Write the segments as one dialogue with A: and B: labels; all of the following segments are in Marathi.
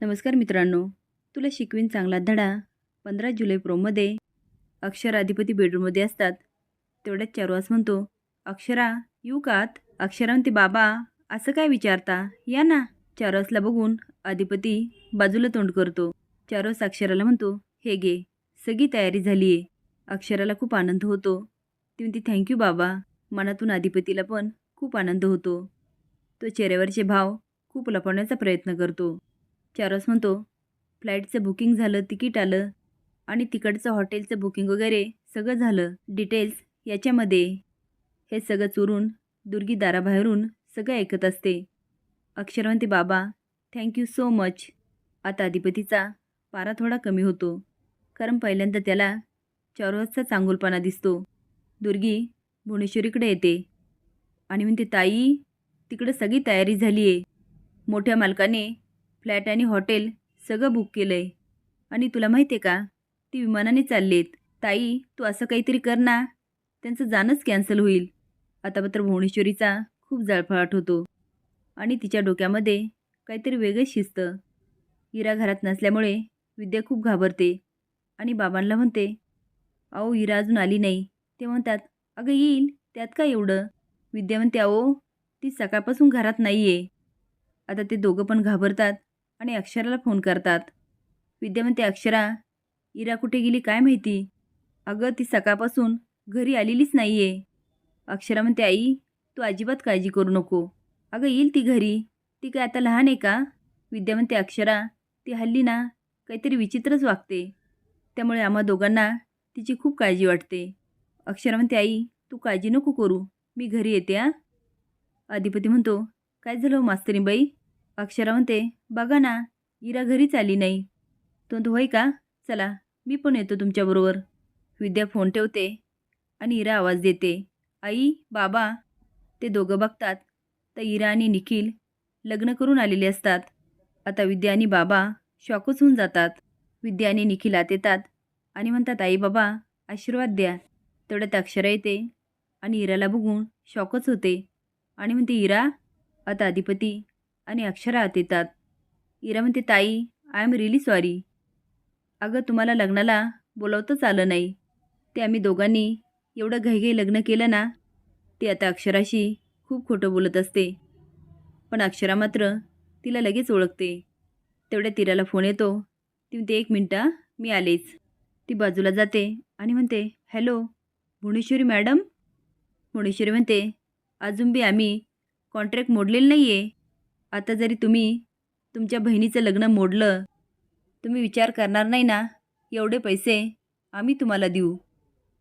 A: नमस्कार मित्रांनो तुला शिकवीन चांगला धडा पंधरा जुलै प्रोमध्ये अक्षरा अधिपती बेडरूममध्ये असतात. तेवढ्यात चारुवास म्हणतो अक्षरा येऊ कात आत? अक्षरा बाबा असं काय विचारता? या ना. चारवासला बघून अधिपती बाजूला तोंड करतो. चारुवास अक्षराला म्हणतो हे गे सगळी तयारी झाली आहे अक्षराला खूप आनंद होतो. ती म्हणते थँक्यू बाबा. मनातून अधिपतीला पण खूप आनंद होतो. तो चेहऱ्यावरचे भाव खूप लपवण्याचा प्रयत्न करतो. चारस म्हणतो फ्लाईटचं बुकिंग झालं तिकीट आलं आणि तिकडचं हॉटेलचं बुकिंग वगैरे सगळं झालं. डिटेल्स याच्यामध्ये. हे सगळं चोरून दुर्गी दाराबाहेरून सगळं ऐकत असते. अक्षर म्हणते बाबा थँक्यू सो मच. आता अधिपतीचा पारा थोडा कमी होतो. कारण पहिल्यांदा त्याला चौरसचा चांगुलपणा दिसतो. दुर्गी भुवनेश्वरीकडे येते आणि म्हणते ताई तिकडं सगळी तयारी झाली आहे मोठ्या मालकाने फ्लॅट आणि हॉटेल सगळं बुक केलं आहे आणि तुला माहिती आहे का? ती विमानाने चाललेत. ताई तू असं काहीतरी कर ना. त्यांचं जाणंच कॅन्सल होईल. आता मात्र भुवनेश्वरीचा खूप जळफळाट होतो. आणि तिच्या डोक्यामध्ये काहीतरी वेगळंच शिजतं. इरा घरात नसल्यामुळे विद्या खूप घाबरते. आणि बाबांना म्हणते अहो इरा अजून आली नाही. ते म्हणतात अगं येईल. त्यात काय एवढं? विद्या म्हणते अहो ती सकाळपासून घरात नाही आहे आता ते दोघं पण घाबरतात. आणि अक्षराला फोन करतात. विद्या म्हणते अक्षरा इरा कुठे गेली काय माहिती? अगं ती सकाळपासून घरी आलेलीच नाही आहे अक्षरा म्हणते आई तू अजिबात काळजी करू नको. अगं येईल ती घरी. ती काय आता लहान आहे का? विद्या म्हणते अक्षरा ती हल्ली ना काहीतरी विचित्रच वागते. त्यामुळे आम्हा दोघांना तिची खूप काळजी वाटते. अक्षरा म्हणते आई तू काळजी नको करू. मी घरी येते आ अधिपती म्हणतो काय झालं हो मास्तरीबाई? अक्षरा म्हणते बघा ना इरा घरीच आली नाही. तो म्हणतो होय का? चला मी पण येतो तुमच्याबरोबर. विद्या फोन ठेवते आणि इरा आवाज देते आई बाबा. ते दोघं बघतात. तर इरा आणि निखिल लग्न करून आलेले असतात. आता विद्या आणि बाबा शॉकच होऊन जातात. विद्या आणि निखिल आत येतात आणि म्हणतात आई बाबा आशीर्वाद द्या. तेवढ्यात अक्षरा येते आणि इराला बघून शॉकच होते आणि म्हणते इरा आता अधिपती आणि अक्षरात येतात इरा म्हणते ताई आय एम रिली सॉरी. अगं तुम्हाला लग्नाला बोलावतंच आलं नाही. ते आम्ही दोघांनी एवढं घाईघाई लग्न केलं ना ते आता अक्षराशी खूप खोटं बोलत असते. पण अक्षरा मात्र तिला लगेच ओळखते. तेवढ्या तिराला फोन येतो. ती म्हणते एक मिनटं मी आलेच. ती बाजूला जाते आणि म्हणते हॅलो भुवनेश्वरी मॅडम? भुवनेश्वरी म्हणते अजून बी आम्ही कॉन्ट्रॅक्ट मोडलेलं नाही आहे आता जरी तुम्ही तुमच्या बहिणीचं लग्न मोडलं तुम्ही विचार करणार नाही ना? एवढे पैसे आम्ही तुम्हाला देऊ.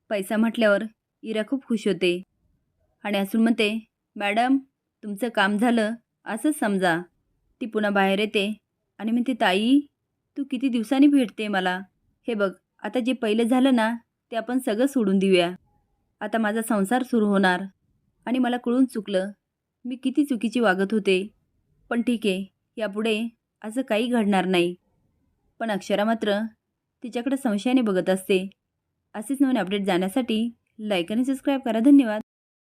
A: पैसा म्हटल्यावर इरा खूप खुश होते. आणि असून म्हणते मॅडम तुमचं काम झालं असंच समजा. ती पुन्हा बाहेर येते आणि म्हणते ताई तू किती दिवसांनी भेटते मला? हे बघ आता जे पहिलं झालं ना ते आपण सगळं सोडून देऊया. आता माझा संसार सुरू होणार. आणि मला कळून चुकलं. मी किती चुकीची वागत होते. पण ठीक आहे यापुढे असं काही घडणार नाही. पण अक्षरा मात्र तिच्याकडे संशयाने बघत असते. असेच नवीन अपडेट जाण्यासाठी लाईक आणि सबस्क्राईब करा. धन्यवाद.